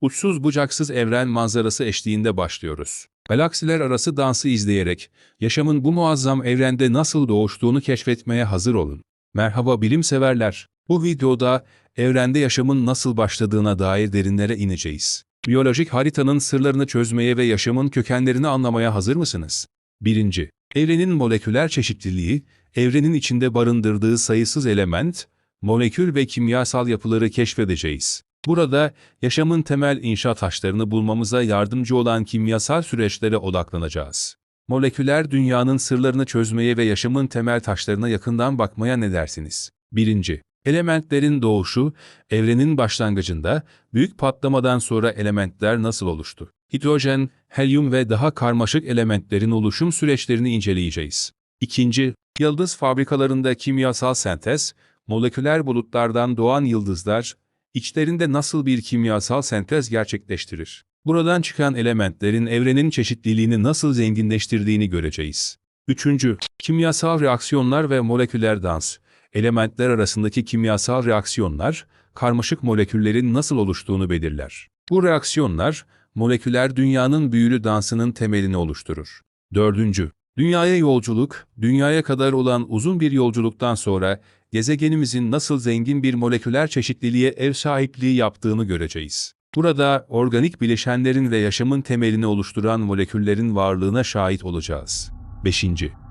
Uçsuz bucaksız evren manzarası eşliğinde başlıyoruz. Galaksiler arası dansı izleyerek yaşamın bu muazzam evrende nasıl doğuştuğunu keşfetmeye hazır olun. Merhaba bilimseverler. Bu videoda evrende yaşamın nasıl başladığına dair derinlere ineceğiz. Biyolojik haritanın sırlarını çözmeye ve yaşamın kökenlerini anlamaya hazır mısınız? 1. Evrenin moleküler çeşitliliği, evrenin içinde barındırdığı sayısız element, molekül ve kimyasal yapıları keşfedeceğiz. Burada yaşamın temel inşa taşlarını bulmamıza yardımcı olan kimyasal süreçlere odaklanacağız. Moleküler dünyanın sırlarını çözmeye ve yaşamın temel taşlarına yakından bakmaya ne dersiniz? 1. Elementlerin doğuşu, evrenin başlangıcında, büyük patlamadan sonra elementler nasıl oluştu? Hidrojen, helyum ve daha karmaşık elementlerin oluşum süreçlerini inceleyeceğiz. 2. Yıldız fabrikalarında kimyasal sentez, moleküler bulutlardan doğan yıldızlar, içlerinde nasıl bir kimyasal sentez gerçekleştirir? Buradan çıkan elementlerin evrenin çeşitliliğini nasıl zenginleştirdiğini göreceğiz. 3. Kimyasal reaksiyonlar ve moleküler dans. Elementler arasındaki kimyasal reaksiyonlar, karmaşık moleküllerin nasıl oluştuğunu belirler. Bu reaksiyonlar, moleküler dünyanın büyülü dansının temelini oluşturur. 4. Dünyaya yolculuk, dünyaya kadar olan uzun bir yolculuktan sonra gezegenimizin nasıl zengin bir moleküler çeşitliliğe ev sahipliği yaptığını göreceğiz. Burada organik bileşenlerin ve yaşamın temelini oluşturan moleküllerin varlığına şahit olacağız. 5.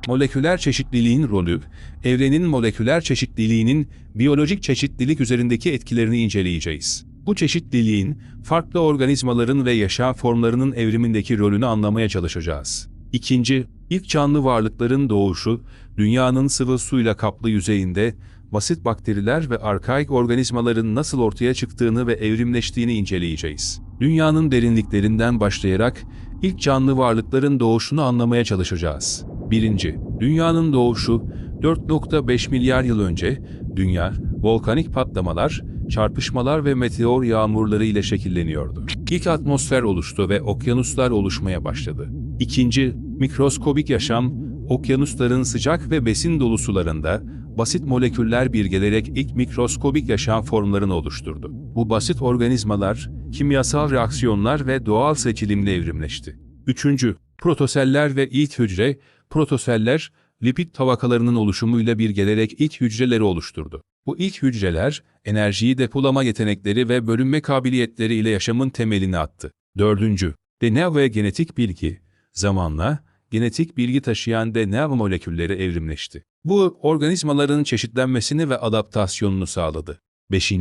Moleküler çeşitliliğin rolü, evrenin moleküler çeşitliliğinin biyolojik çeşitlilik üzerindeki etkilerini inceleyeceğiz. Bu çeşitliliğin, farklı organizmaların ve yaşam formlarının evrimindeki rolünü anlamaya çalışacağız. İkinci, ilk canlı varlıkların doğuşu, dünyanın sıvı suyla kaplı yüzeyinde, basit bakteriler ve arkaik organizmaların nasıl ortaya çıktığını ve evrimleştiğini inceleyeceğiz. Dünyanın derinliklerinden başlayarak ilk canlı varlıkların doğuşunu anlamaya çalışacağız. 1. Dünyanın doğuşu 4.5 milyar yıl önce dünya volkanik patlamalar, çarpışmalar ve meteor yağmurları ile şekilleniyordu. İlk atmosfer oluştu ve okyanuslar oluşmaya başladı. İkinci, mikroskobik yaşam, okyanusların sıcak ve besin dolu sularında basit moleküller birgelerek ilk mikroskobik yaşam formlarını oluşturdu. Bu basit organizmalar, kimyasal reaksiyonlar ve doğal seçilimle evrimleşti. Üçüncü, protoseller ve ilk hücre, protoseller, lipid tabakalarının oluşumuyla birgelerek ilk hücreleri oluşturdu. Bu ilk hücreler, enerjiyi depolama yetenekleri ve bölünme kabiliyetleri ile yaşamın temelini attı. Dördüncü, DNA ve genetik bilgi, zamanla, genetik bilgi taşıyan DNA molekülleri evrimleşti. Bu, organizmaların çeşitlenmesini ve adaptasyonunu sağladı. 5.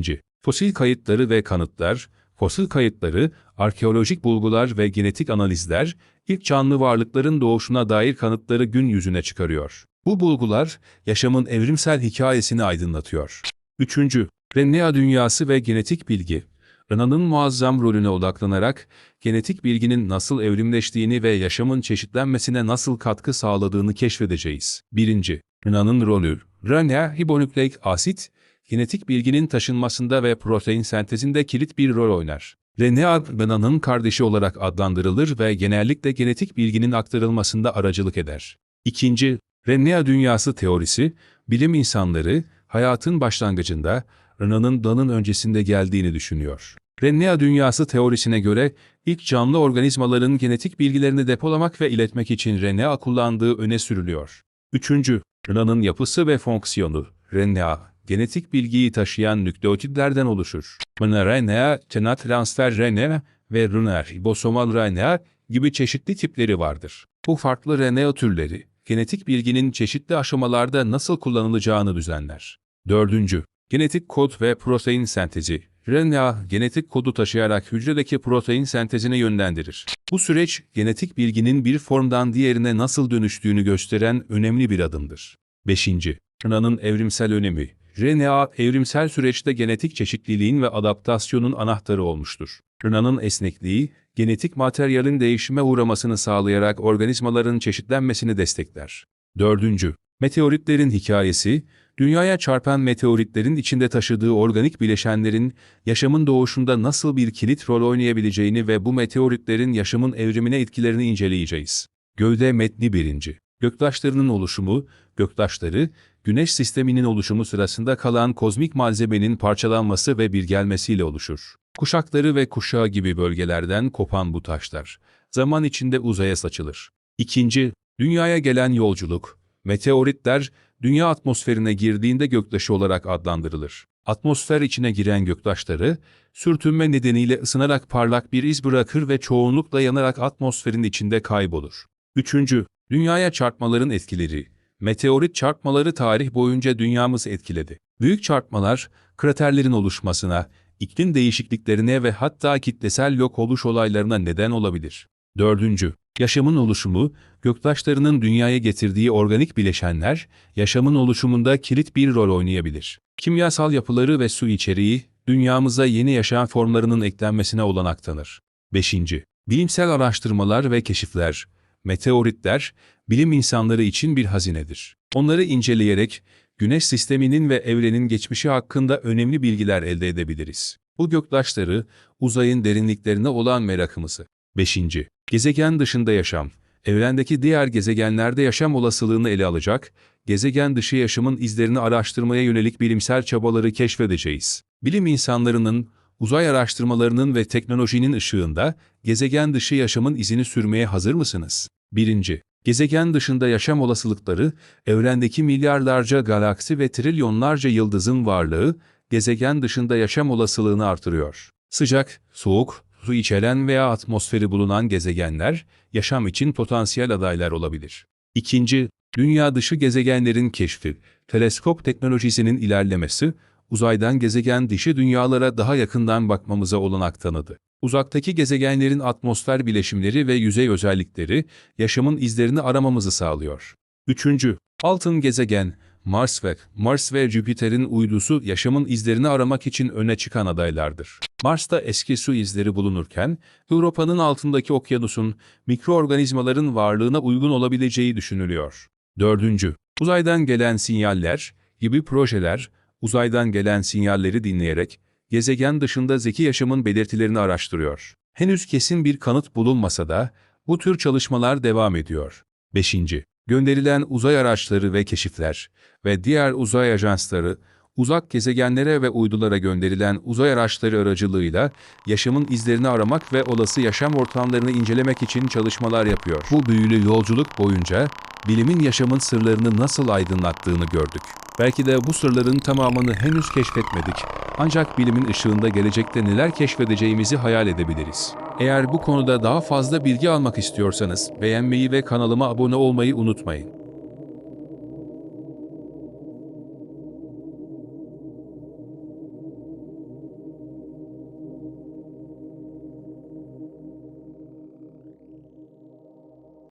Fosil kayıtları ve kanıtlar, fosil kayıtları, arkeolojik bulgular ve genetik analizler, ilk canlı varlıkların doğuşuna dair kanıtları gün yüzüne çıkarıyor. Bu bulgular, yaşamın evrimsel hikayesini aydınlatıyor. 3. RNA dünyası ve genetik bilgi, RNA'nın muazzam rolüne odaklanarak, genetik bilginin nasıl evrimleştiğini ve yaşamın çeşitlenmesine nasıl katkı sağladığını keşfedeceğiz. 1. RNA'nın rolü RNA, ribonükleik asit, genetik bilginin taşınmasında ve protein sentezinde kilit bir rol oynar. RNA, RNA'nın kardeşi olarak adlandırılır ve genellikle genetik bilginin aktarılmasında aracılık eder. İkinci, RNA dünyası teorisi, bilim insanları, hayatın başlangıcında, RNA'nın danın öncesinde geldiğini düşünüyor. RNA dünyası teorisine göre ilk canlı organizmaların genetik bilgilerini depolamak ve iletmek için RNA kullandığı öne sürülüyor. Üçüncü, RNA'nın yapısı ve fonksiyonu. RNA, genetik bilgiyi taşıyan nükleotidlerden oluşur. mRNA, tena transfer RNA ve RNA, ribosomal RNA gibi çeşitli tipleri vardır. Bu farklı RNA türleri, genetik bilginin çeşitli aşamalarda nasıl kullanılacağını düzenler. Dördüncü, genetik kod ve protein sentezi. RNA, genetik kodu taşıyarak hücredeki protein sentezine yönlendirir. Bu süreç, genetik bilginin bir formdan diğerine nasıl dönüştüğünü gösteren önemli bir adımdır. 5. RNA'nın evrimsel önemi. RNA, evrimsel süreçte genetik çeşitliliğin ve adaptasyonun anahtarı olmuştur. RNA'nın esnekliği, genetik materyalin değişime uğramasını sağlayarak organizmaların çeşitlenmesini destekler. 4. Meteoritlerin hikayesi, dünyaya çarpan meteoritlerin içinde taşıdığı organik bileşenlerin yaşamın doğuşunda nasıl bir kilit rol oynayabileceğini ve bu meteoritlerin yaşamın evrimine etkilerini inceleyeceğiz. Gövde metni birinci. Göktaşlarının oluşumu, göktaşları, Güneş sisteminin oluşumu sırasında kalan kozmik malzemenin parçalanması ve birgelmesiyle oluşur. Kuşakları ve kuşağı gibi bölgelerden kopan bu taşlar, zaman içinde uzaya saçılır. İkinci, dünyaya gelen yolculuk. Meteoritler, dünya atmosferine girdiğinde göktaşı olarak adlandırılır. Atmosfer içine giren göktaşları, sürtünme nedeniyle ısınarak parlak bir iz bırakır ve çoğunlukla yanarak atmosferin içinde kaybolur. Üçüncü, dünyaya çarpmaların etkileri. Meteorit çarpmaları tarih boyunca dünyamızı etkiledi. Büyük çarpmalar, kraterlerin oluşmasına, iklim değişikliklerine ve hatta kitlesel yok oluş olaylarına neden olabilir. Dördüncü, yaşamın oluşumu, göktaşlarının dünyaya getirdiği organik bileşenler, yaşamın oluşumunda kilit bir rol oynayabilir. Kimyasal yapıları ve su içeriği, dünyamıza yeni yaşam formlarının eklenmesine olanak tanır. 5. Bilimsel araştırmalar ve keşifler. Meteoritler, bilim insanları için bir hazinedir. Onları inceleyerek, Güneş sisteminin ve evrenin geçmişi hakkında önemli bilgiler elde edebiliriz. Bu göktaşları, uzayın derinliklerine olan merakımızı. 5. Gezegen dışında yaşam. Evrendeki diğer gezegenlerde yaşam olasılığını ele alacak, gezegen dışı yaşamın izlerini araştırmaya yönelik bilimsel çabaları keşfedeceğiz. Bilim insanlarının, uzay araştırmalarının ve teknolojinin ışığında gezegen dışı yaşamın izini sürmeye hazır mısınız? 1. Gezegen dışında yaşam olasılıkları, evrendeki milyarlarca galaksi ve trilyonlarca yıldızın varlığı, gezegen dışında yaşam olasılığını artırıyor. Sıcak, soğuk, su içeren veya atmosferi bulunan gezegenler, yaşam için potansiyel adaylar olabilir. İkinci, dünya dışı gezegenlerin keşfi, teleskop teknolojisinin ilerlemesi, uzaydan gezegen dışı dünyalara daha yakından bakmamıza olanak tanıdı. Uzaktaki gezegenlerin atmosfer bileşimleri ve yüzey özellikleri yaşamın izlerini aramamızı sağlıyor. Üçüncü, altın gezegen, Mars ve Mars ve Jüpiter'in uydusu yaşamın izlerini aramak için öne çıkan adaylardır. Mars'ta eski su izleri bulunurken, Avrupa'nın altındaki okyanusun mikroorganizmaların varlığına uygun olabileceği düşünülüyor. Dördüncü, uzaydan gelen sinyaller gibi projeler, uzaydan gelen sinyalleri dinleyerek gezegen dışında zeki yaşamın belirtilerini araştırıyor. Henüz kesin bir kanıt bulunmasa da bu tür çalışmalar devam ediyor. 5. Gönderilen uzay araçları ve keşifler ve diğer uzay ajansları uzak gezegenlere ve uydulara gönderilen uzay araçları aracılığıyla yaşamın izlerini aramak ve olası yaşam ortamlarını incelemek için çalışmalar yapıyor. Bu büyülü yolculuk boyunca bilimin yaşamın sırlarını nasıl aydınlattığını gördük. Belki de bu sırların tamamını henüz keşfetmedik. Ancak bilimin ışığında gelecekte neler keşfedeceğimizi hayal edebiliriz. Eğer bu konuda daha fazla bilgi almak istiyorsanız beğenmeyi ve kanalıma abone olmayı unutmayın.